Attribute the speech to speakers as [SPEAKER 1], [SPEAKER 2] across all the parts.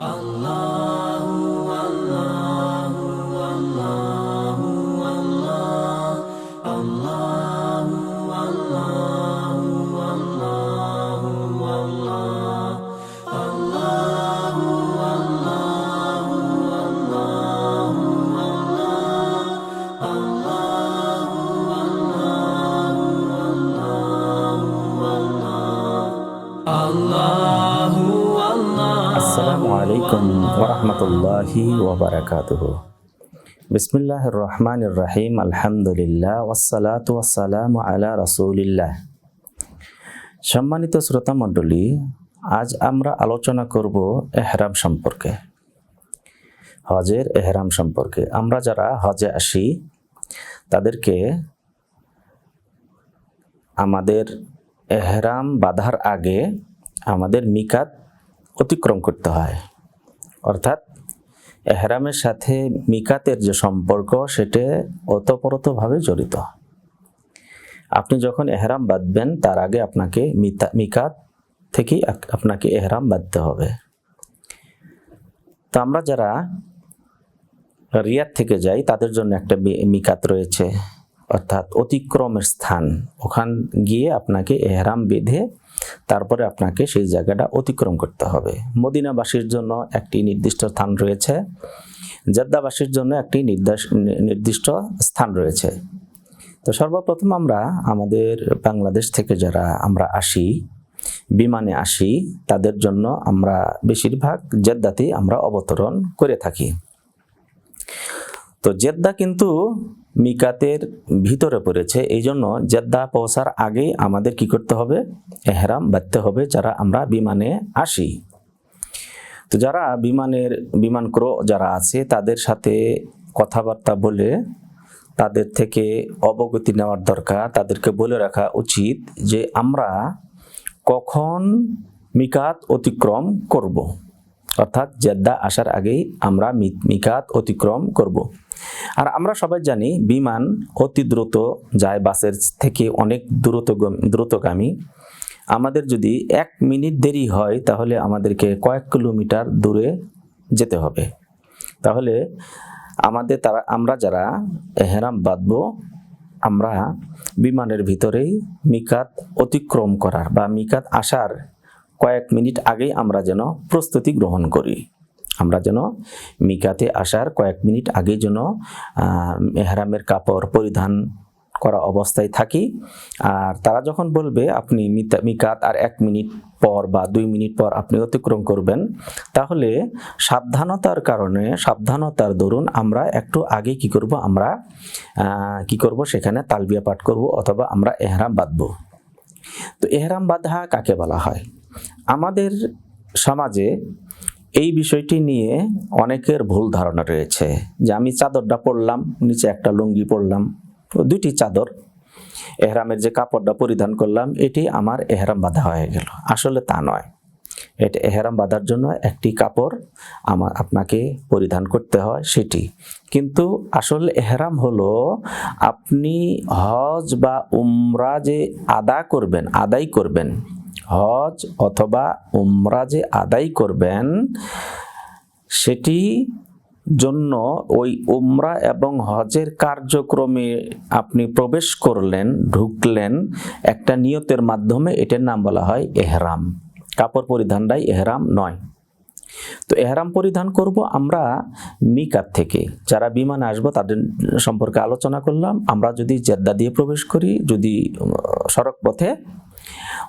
[SPEAKER 1] আসসালামু আলাইকুম ওরহমতুল্লাহি ওবরাকাতুহ। বিসমিল্লাহ রহমান রহিম আলহামদুলিল্লাহ ওয়াসালাত ওয়াসালাম আলা রসুলিল্লাহ। সম্মানিত শ্রোতা মণ্ডলী আজ আমরা আলোচনা করব এহরাম সম্পর্কে। হজের এহরাম সম্পর্কে। আমরা যারা হজে আসি, তাদেরকে আমাদের এহরাম বাঁধার আগে আমাদের মিকাত অতিক্রম করতে হয়। অর্থাৎ এহরামের সাথে মিকাতের যে সম্পর্ক, সেটা ওতপ্রোতভাবে জড়িত। আপনি যখন এহরাম বাঁধবেন, তার আগে আপনাকে মিকাত থেকেই আপনাকে এহরাম বাঁধতে হবে। তো আমরা যারা রিয়াদ থেকে যাই, তাদের জন্য একটা মিকাত রয়েছে। অর্থাৎ অতিক্রমের স্থান। ওখান গিয়ে আপনাকে এহরাম বেঁধে তারপরে আপনাকে সেই জায়গাটা অতিক্রম করতে হবে। মদিনাবাসীর জন্য একটি নির্দিষ্ট স্থান রয়েছে। জেদ্দাবাসীর জন্য একটি নির্দিষ্ট স্থান রয়েছে। তো সর্বপ্রথম আমরা আমাদের বাংলাদেশ থেকে যারা আমরা আসি, বিমানে আসি, তাদের জন্য আমরা বেশিরভাগ জেদ্দাতেই আমরা অবতরণ করে থাকি। তো জেদ্দা কিন্তু মিকাতের ভিতরে পড়েছে এই জন্য জেদ্দা পৌঁছার আগেই আমাদের কি করতে হবে এহরাম বাঁধতে হবে যারা আমরা বিমানে আসি তো যারা বিমানের, বিমান ক্রো যারা আছে, তাদের সাথে কথাবার্তা বলে তাদের থেকে অবগতি নেওয়ার দরকার তাদেরকে বলে রাখা উচিত যে আমরা কখন মিকাত অতিক্রম করব। অর্থাৎ জেদ্দা আসার আগেই আমরা মিকাত অতিক্রম করব। আর আমরা সবাই জানি বিমান অতি দ্রুত যায় বাসের থেকে অনেক দ্রুত দ্রুতগামী। আমাদের যদি এক মিনিট দেরি হয়, তাহলে আমাদেরকে কয়েক কিলোমিটার দূরে যেতে হবে। তাহলে আমাদের তারা, আমরা যারা এহেরাম বাঁধব, আমরা বিমানের ভিতরেই মিকাত অতিক্রম করার বা মিকাত আসার কয়েক মিনিট আগেই আমরা যেন প্রস্তুতি গ্রহণ করি। আমরা যেন মিকাতে আসার কয়েক মিনিট আগে যেন আহ, এহরামের কাপড় পরিধান করা অবস্থায় থাকি। আর তারা যখন বলবে আপনি মিকাত আর এক মিনিট পর বা দুই মিনিট পর আপনি অতিক্রম করবেন তাহলে সাবধানতার কারণে সাবধানতার দরুন আমরা একটু আগে কি করব আমরা কি করব সেখানে তালবিয়া পাঠ করব অথবা আমরা এহরাম বাঁধবো। তো এহরাম বাঁধা কাকে বলা হয়? আমাদের সমাজে এই বিষয়টি নিয়ে অনেকের ভুল ধারণা রয়েছে যে আমি চাদরটা পরলাম, নিচে একটা লুঙ্গি পরলাম, দুইটি চাদর, এহরামের যে কাপড়টা পরিধান করলাম, এটি আমার এহরাম বাঁধা হয়ে গেল। আসলে তা নয়। এটা এহরাম বাঁধার জন্য একটি কাপড় আমার, আপনাকে পরিধান করতে হয় সেটি। কিন্তু আসল এহরাম হলো, আপনি হজ বা উমরা যে আদা করবেন, আদায় করবেন হজ অথবা উমরা যে আদায় করবেন, সেটি জন্য ওই উমরা এবং হজের কার্যক্রমে আপনি প্রবেশ করলেন, ঢুকলেন, একটা নিয়তের মাধ্যমে এটার নাম বলা হয় এহরাম। কাপড় পরিধানটাই এহরাম নয়। তো এহরাম পরিধান করব আমরা মিকাত থেকে। যারা বিমানে আসব, তাদের সম্পর্কে আলোচনা করলাম। আমরা যদি জেদ্দা দিয়ে প্রবেশ করি, যদি সড়ক পথে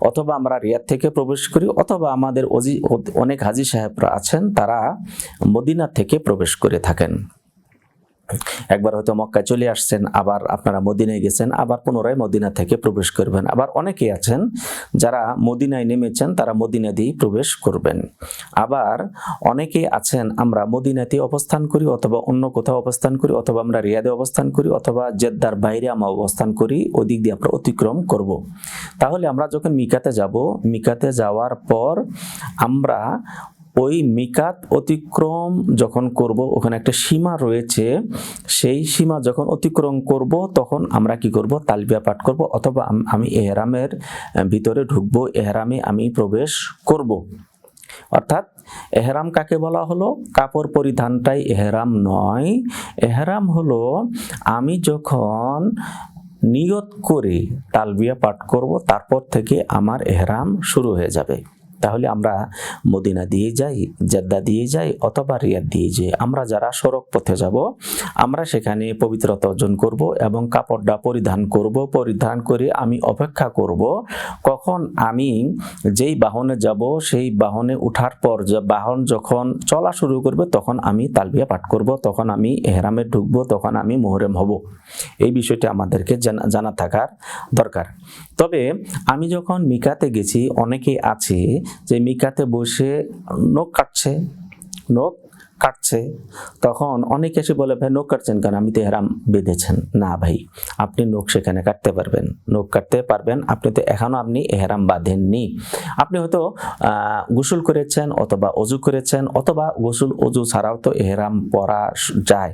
[SPEAKER 1] অথবা আমরা রিয়াদ থেকে প্রবেশ করি, অথবা আমাদের অনেক হাজি সাহেবরা আছেন, তারা মদিনা থেকে প্রবেশ করে থাকেন। একবার হয়তো মক্কায় চলে আসছেন, আবার আপনারা মদিনায় গেছেন, আবার পুনরায় মদিনা থেকে প্রবেশ করবেন আবার অনেকেই আছেন যারা মদিনায় নেমেছেন, তারা মদিনা দিয়েই প্রবেশ করবেন আবার অনেকেই আছেন, আমরা মদিনাতে অবস্থান করি অথবা অন্য কোথাও অবস্থান করি, অথবা আমরা রিয়াদে অবস্থান করি, অথবা জেদ্দার বাইরে আমরা অবস্থান করি, ওদিক দিয়ে আমরা অতিক্রম করব। তাহলে আমরা যখন মিকাতে যাব, মিকাতে যাওয়ার পর আমরা ওই মিকাত অতিক্রম যখন করব, ওখানে একটা সীমা রয়েছে, সেই সীমা যখন অতিক্রম করব, তখন আমরা কি করব? তালবিয়া পাঠ করব অথবা আমি এহরামের ভিতরে ঢুকবো, এহরামে আমি প্রবেশ করব। অর্থাৎ এহরাম কাকে বলা হলো? কাপড় পরিধানটাই এহরাম নয়। এহরাম হলো আমি যখন নিয়ত করে তালবিয়া পাঠ করব, তারপর থেকে আমার এহরাম শুরু হয়ে যাবে। তাহলে আমরা মদিনা দিয়ে যাই, জেদ্দা দিয়ে যাই অথবা রিয়াদ দিয়ে যাই। আমরা যারা সড়ক পথে যাব, আমরা সেখানে পবিত্রতা অর্জন করব এবং কাপড়টা পরিধান করব, পরিধান করে আমি অপেক্ষা করব। কখন আমি যেই বাহনে যাব, সেই বাহনে উঠার পর বাহন যখন চলা শুরু করবে, তখন আমি তালবিয়া পাঠ করব, তখন আমি এহরামে ঢুকবো, তখন আমি মোহরেম হব। এই বিষয়টি আমাদেরকে জানা থাকার দরকার। তবে আমি যখন মিকাতে গেছি অনেকে আছে যে মিকাতে বসে নখ কাটছে নখ কাটছে। তখন অনেকে এসে বলে, ভাই, নখ কাটছেন কেন? আমি তো এহরাম বেঁধেছেন। না ভাই, আপনি নখ সেখানে কাটতে পারবেন। নখ কাটতে পারবেন? আপনি তো এখনও আপনি এহরাম বাঁধেননি। আপনি হয়তো গোসল করেছেন অথবা অজু করেছেন, অথবা গোসল, অজু ছাড়াও তো এহরাম পরা যায়।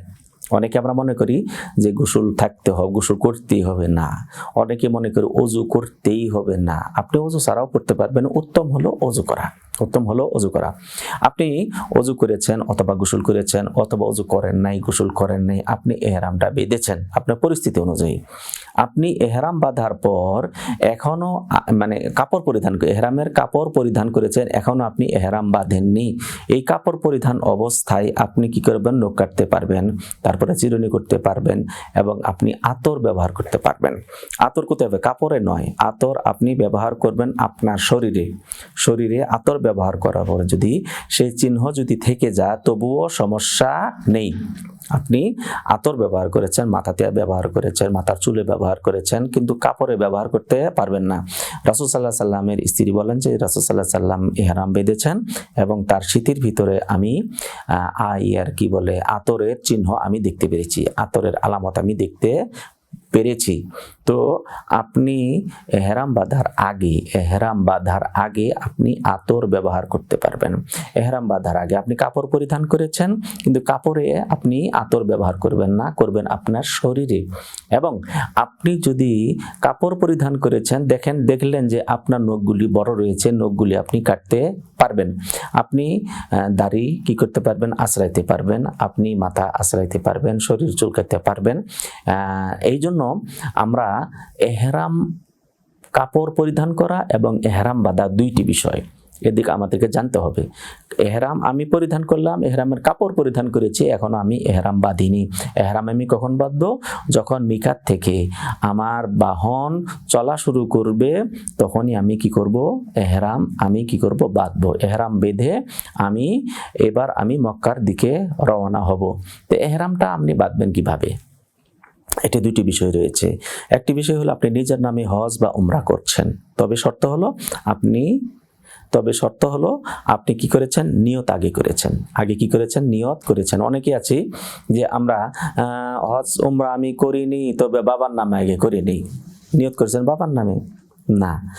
[SPEAKER 1] অনেকে আমরা মনে করি যে গোসল থাকতে হবে, গোসল করতেই হবে না। অনেকে মনে করি অজু করতেই হবে না। আপনি অজু ছাড়াও করতে পারবেন, উত্তম হলো অজু করা, উত্তম হলো অজু করা। আপনি অজু করেছেন অথবা গোসল করেছেন অথবা অজু করেন নাই, গোসল করেন নাই, আপনি এহরামটা বেঁধেছেন। আপনার পরিস্থিতি অনুযায়ী। আপনি এহরাম বাঁধার পর এখনও মানে কাপড় পরিধান এহরামের কাপড় পরিধান করেছেন এখনও আপনি এহরাম বাঁধেননি। এই কাপড় পরিধান অবস্থায় আপনি কি করবেন? নখ কাটতে পারবেন, তারপরে চিরুনি করতে পারবেন এবং আপনি আতর ব্যবহার করতে পারবেন। আতর করতে হবে, কাপড়ে নয়, আতর আপনি ব্যবহার করবেন আপনার শরীরে। শরীরে আতর ব্যবহার করার পরে যদি সেই চিহ্ন যদি থেকে যায়, তবুও সমস্যা নেই। আপনি আতর ব্যবহার করেছেন মাথাতে ব্যবহার করেছেন, মাথার চুলে ব্যবহার করেছেন, কিন্তু কাপড়ে ব্যবহার করতে পারবেন না। রাসুল সাল্লাহ সাল্লামের স্ত্রী বলেন যে, রাসুল সাল্লাহ সাল্লাম ইহারাম বেঁধেছেন এবং তার স্মৃতির ভিতরে আমি আই আর কি বলে, আতরের চিহ্ন আমি দেখতে পেরেছি, আতরের আলামত আমি দেখতে পেরেছি। তো আপনি এহরাম বাঁধার আগে, এহরাম বাঁধার আগে আপনি আতর ব্যবহার করতে পারবেন। এহরাম বাঁধার আগে আপনি কাপড় পরিধান করেছেন, কিন্তু কাপড়ে আপনি আতর ব্যবহার করবেন না, করবেন আপনার শরীরে। এবং আপনি যদি কাপড় পরিধান করেছেন, দেখেন, দেখলেন যে আপনার নখগুলি বড় রয়েছে, নখগুলি আপনি কাটতে পারবেন। আপনি দাড়ি কি করতে পারবেন? আশ্রাইতে পারবেন। আপনি মাথা আশ্রাইতে পারবেন, শরীর চুলকাতে পারবেন। এই জন্য আমরা এহরাম কাপড় পরিধান করা এবং এহরাম বাঁধা দুইটি বিষয়। এদিকে আমাদেরকে জানতে হবে, এহরাম আমি পরিধান করলাম, এহরামের কাপড় পরিধান করেছি, এখনও আমি এহরাম বাঁধিনি। এহরাম আমি কখন বাঁধবো? যখন মিকাত থেকে আমার বাহন চলা শুরু করবে, তখনই আমি কি করব? এহরাম আমি কি করব? বাঁধবো। এহরাম বেঁধে আমি, এবার আমি মক্কার দিকে রওনা হব। তো এহরামটা আপনি বাঁধবেন কীভাবে? এটি দুটি বিষয় রয়েছে। একটি বিষয় হলো আপনি নিজের নামে হজ বা উমরা করছেন। তবে শর্ত হলো আপনি, তবে শর্ত হলো আপনি কি করেছেন? নিয়ত আগে করেছেন। আগে কি করেছেন? নিয়ত করেছেন। অনেকে আছে যে আমরা হজ, উমরা আমি করিনি, তবে বাবার নামে আগে করিনি। নিয়ত করেছেন বাবার নামে? না।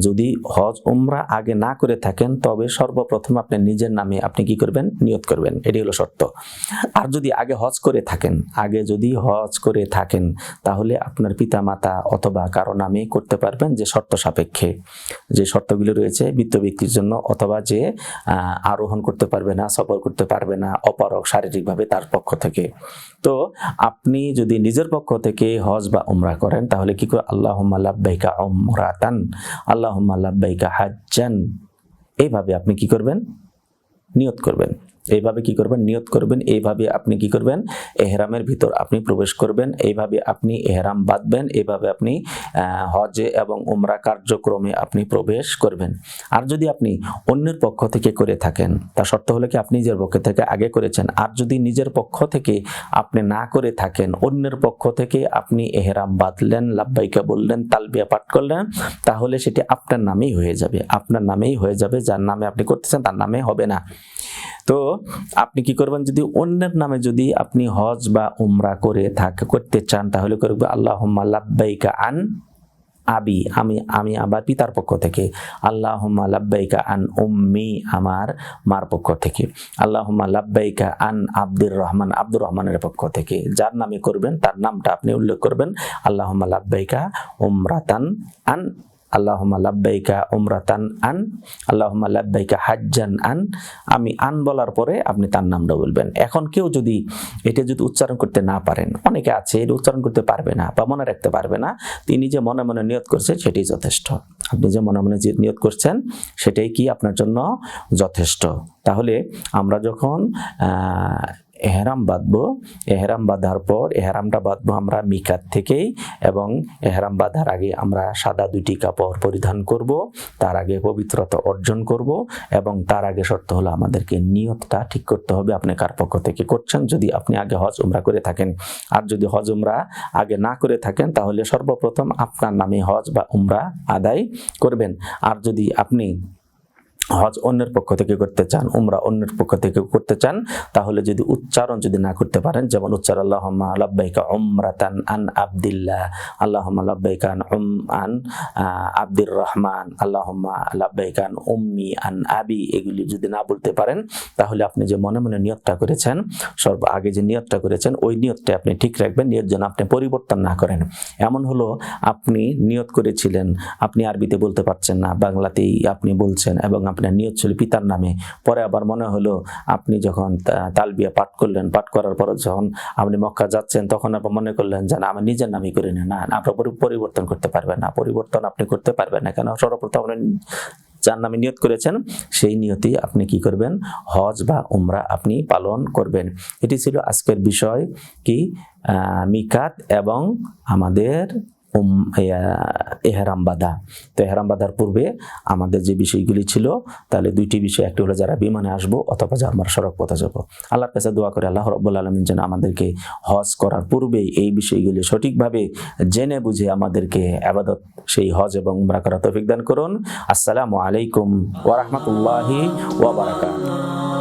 [SPEAKER 1] যদি হজ, উমরা আগে না করে থাকেন, তবে সর্বপ্রথম আপনি নিজের নামে আপনি কি করবেন? নিয়ত করবেন। এটি হলো শর্ত। আর যদি আগে হজ করে থাকেন, আগে যদি হজ করে থাকেন, তাহলে আপনার পিতা মাতা অথবা কারও নামে করতে পারবেন যে শর্ত সাপেক্ষে। যে শর্তগুলো রয়েছে বৃত্ত ব্যক্তির জন্য অথবা যে আরোহণ করতে পারবে না, সফর করতে পারবে না অপারক শারীরিকভাবে তার পক্ষ থেকে। তো আপনি যদি নিজের পক্ষ থেকে হজ বা উমরা করেন, তাহলে কি করে আল্লাহ উমরাতান। আল্লাহ লাব্বাইকা হাজ্জান। এইভাবে আপনি কি করবেন? নিয়ত করবেন। এইভাবে কি করবেন? নিয়ত করবেন। এইভাবে আপনি কি করবেন? এহরামের ভিতর আপনি প্রবেশ করবেন। এইভাবে আপনি এহরাম বাঁধবেন। এইভাবে আপনি হজে এবং উমরা কার্যক্রমে আপনি প্রবেশ করবেন। আর যদি আপনি অন্যের পক্ষ থেকে করে থাকেন, তার শর্ত হলো কি? আপনি নিজের পক্ষ থেকে আগে করেছেন। আর যদি নিজের পক্ষ থেকে আপনি না করে থাকেন, অন্যের পক্ষ থেকে আপনি এহরাম বাঁধলেন, লাব্বাইকা বললেন, তালবিয়া পাঠ করলেন, তাহলে সেটি আপনার নামেই হয়ে যাবে। আপনার নামেই হয়ে যাবে। যার নামে আপনি করতেছেন, তার নামে হবে না। তো আপনি কি করবেন? যদি অন্যের নামে যদি আপনি হজ বা উমরা করে থাকে, করতে চান, তাহলে করবে আল্লাহ লাব্বাইকা আন আবি, আমি আমি আমার পিতার পক্ষ থেকে। আল্লাহ লাব্বাইকা আন উম্মি, আমার মার পক্ষ থেকে। আল্লাহ লাব্বাইকা আন আব্দুর রহমান, আব্দুর রহমানের পক্ষ থেকে। যার নামে করবেন, তার নামটা আপনি উল্লেখ করবেন আল্লাহ লাব্বাইকা উমরাতান আন আল্লাহুম্মা লাব্বাইকা উমরাতান আন, আল্লাহুম্মা লাব্বাইকা হাজ্জান আন। আমি আন বলার পরে আপনি তার নামটা বলবেন। এখন কেউ যদি এটা যদি উচ্চারণ করতে না পারেন, অনেকে আছে এটা উচ্চারণ করতে পারবে না বা মনে রাখতে পারবে না, তিনি যে মনে মনে নিয়ত করছেন সেটাই যথেষ্ট। আপনি যে মনে মনে যে নিয়ত করছেন সেটাই কি আপনার জন্য যথেষ্ট? তাহলে আমরা যখন এহরাম বাঁধবো। এহরাম বাঁধার পর এহরামটা বাঁধবো আমরা মিকাত থেকেই এবং এহরাম বাঁধার আগে আমরা সাদা দুইটি কাপড় পরিধান করব, তার আগে পবিত্রতা অর্জন করব এবং তার আগে শর্ত হলো আমাদেরকে নিয়তটা ঠিক করতে হবে। আপনি কার পক্ষ থেকে করছেন? যদি আপনি আগে হজ উমরা করে থাকেন। আর যদি হজ উমরা আগে না করে থাকেন, তাহলে সর্বপ্রথম আপনার নামে হজ বা উমরা আদায় করবেন। আর যদি আপনি হজ অন্যের পক্ষ থেকে করতে চান, উমরা অন্যের পক্ষ থেকে করতে চান, তাহলে যদি উচ্চারণ যদি না করতে পারেন, যেমন উচ্চার আল্লাহম্মা লাব্বাইকা উমরাতান আন আবদুল্লাহ, আল্লাহম্মা লাব্বাইকা আন উম আন আব্দুর রহমান, আল্লাহম্মা লাব্বাইকা আন উম্মি আন আবি, এগুলি যদি না বলতে পারেন, তাহলে আপনি যে মনে মনে নিয়তটা করেছেন, সর্ব আগে যে নিয়তটা করেছেন, ওই নিয়তটা আপনি ঠিক রাখবেন, নিয়ত যেন আপনি পরিবর্তন না করেন। এমন হলো আপনি নিয়ত করেছিলেন, আপনি আরবিতে বলতে পারছেন না, বাংলাতেই আপনি বলছেন এবং আপনার নিয়ত ছিল পিতার নামে। পরে আবার মনে হলো আপনি যখন তালবিয়া পাঠ করলেন পাঠ করার পর যখন আপনি মক্কা যাচ্ছেন তখন আবার মনে করলেন যে না আমি নিজের নামই করে না। না, আপনার পরিবর্তন করতে পারবেন না। পরিবর্তন আপনি করতে পারবেন না। কেন? সর্বপ্রথম আপনি যার নামে নিয়ত করেছেন সেই নিয়তি আপনি কি করবেন? হজ বা উমরা আপনি পালন করবেন। এটি ছিল আজকের বিষয় কি? মিকাত এবং আমাদের উম, এহরাম বাঁধা। তো এহরাম বাঁধার পূর্বে আমাদের যে বিষয়গুলি ছিল তাহলে দুইটি বিষয় একটি হলো যারা বিমানে আসব অথবা যারা আমরা সড়ক পথে যাব। আল্লাহর কাছে দোয়া করে আল্লাহ রব্বুল আলমিন যেন আমাদেরকে হজ করার পূর্বেই এই বিষয়গুলি সঠিকভাবে জেনে বুঝে আমাদেরকে আবাদত সেই হজ এবং উমরা করা তৌফিক দান করুন। আসসালামু আলাইকুম ওয়া রাহমাতুল্লাহি ওয়া বারাকাতুহু।